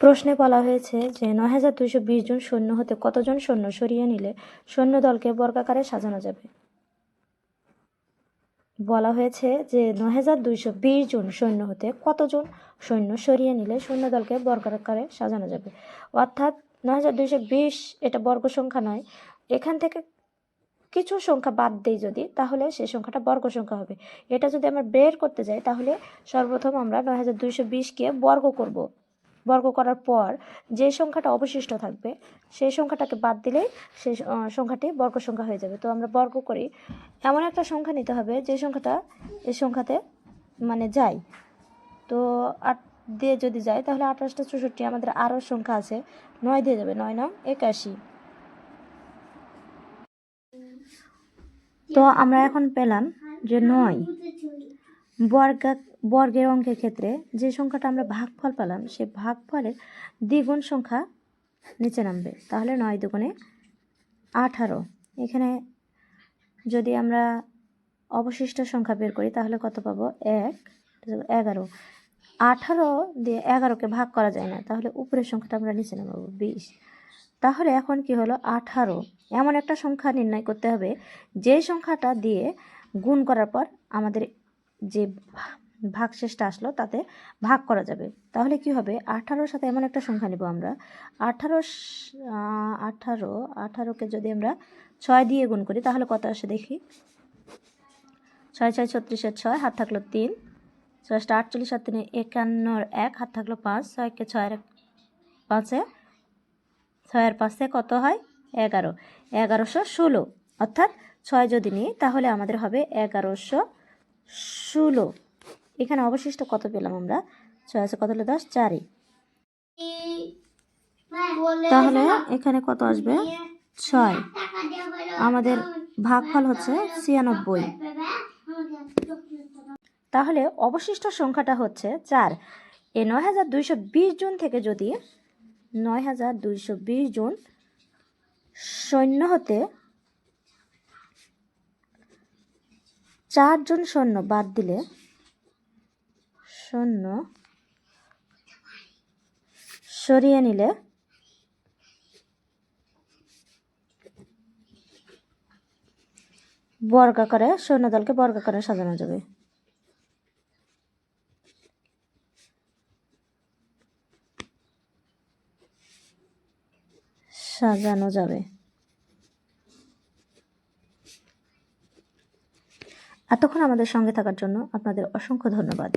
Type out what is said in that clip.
প্রশ্নে বলা হয়েছে যে, নয় হাজার দুইশো বিশ জন সৈন্য হতে কতজন সৈন্য সরিয়ে নিলে সৈন্য দলকে বর্গাকারে সাজানো যাবে? বলা হয়েছে যে, নয় হাজার দুইশো বিশ জন সৈন্য হতে কতজন সৈন্য সরিয়ে নিলে সৈন্য দলকে বর্গাকারে সাজানো যাবে? অর্থাৎ, নয় হাজার দুইশো বিশ এটা বর্গ সংখ্যা নয়। এখান থেকে কিছু সংখ্যা বাদ দেই যদি, তাহলে সেই সংখ্যাটা বর্গ সংখ্যা হবে। এটা যদি আমরা বের করতে যাই, তাহলে সর্বপ্রথম আমরা নয় হাজার দুইশো বিশকে বর্গ করব। বর্গ করার পর যে সংখ্যাটা অবশিষ্ট থাকবে, সেই সংখ্যাটাকে বাদ দিলেই সেই সংখ্যাটি বর্গ সংখ্যা হয়ে যাবে। তো আমরা বর্গ করি। এমন একটা সংখ্যা নিতে হবে যে সংখ্যাটা এই সংখ্যাতে মানে যায়। তো আট দিয়ে যদি যায়, তাহলে আঠাশটা চৌষট্টি আমাদের আরও সংখ্যা আছে। নয় দিয়ে যাবে, নয় নং একাশি। তো আমরা এখন পেলাম যে নয়। বর্গা, বর্গের অঙ্কের ক্ষেত্রে যে সংখ্যাটা আমরা ভাগফল পেলাম, সে ভাগফলের দ্বিগুণ সংখ্যা নিচে নামবে। তাহলে নয় দুগুণে আঠারো। এখানে যদি আমরা অবশিষ্ট সংখ্যা বের করি, তাহলে কত পাবো? এক, এগারো। আঠারো দিয়ে এগারোকে ভাগ করা যায় না, তাহলে উপরের সংখ্যাটা আমরা নিচে নামাবো, বিশ। তাহলে এখন কি হলো? আঠারো। এমন একটা সংখ্যা নির্ণয় করতে হবে, যে সংখ্যাটা দিয়ে গুণ করার পর আমাদের যে ভা- ভাগশেষটা আসলো তাতে ভাগ করা যাবে। তাহলে কি হবে? আঠারোর সাথে এমন একটা সংখ্যা নেব আমরা। আঠারো আঠারো, আঠারোকে যদি আমরা ছয় দিয়ে গুণ করি, তাহলে কত আসে দেখি? ছয় ছয়, ছত্রিশের ছয়, হাত থাকল তিন। ছয়টা আটচল্লিশ আর তিনে একান্নর এক, হাত থাকল পাঁচ। ছয়কে ছয়ের এক, পাঁচে? ছয়ের পাঁচে কত হয়? এগারো। এগারোশো ষোলো। অর্থাৎ ছয় যদি নিই, তাহলে আমাদের হবে এগারোশো ষোলো। এখানে অবশিষ্ট কত পেলাম আমরা? ছয় আছে, কত হলো? দশ? চারে তাহলে এখানে কত আসবে? ছয়। আমাদের ভাগফল হচ্ছে ছিয়ানব্বই। তাহলে অবশিষ্ট সংখ্যাটা হচ্ছে চার। এ নয় হাজার দুইশো বিশ জন থেকে যদি নয় হাজার দুইশো বিশ জন সৈন্য হতে চারজন সৈন্য বাদ দিলে সৈন্য সরিয়ে নিলে বর্গা বর্গাকারে সৈন্যদলকে বর্গাকারে সাজানো যাবে। সাজানো যাবে। এতক্ষণ আমাদের সঙ্গে থাকার জন্য আপনাদের অসংখ্য ধন্যবাদ।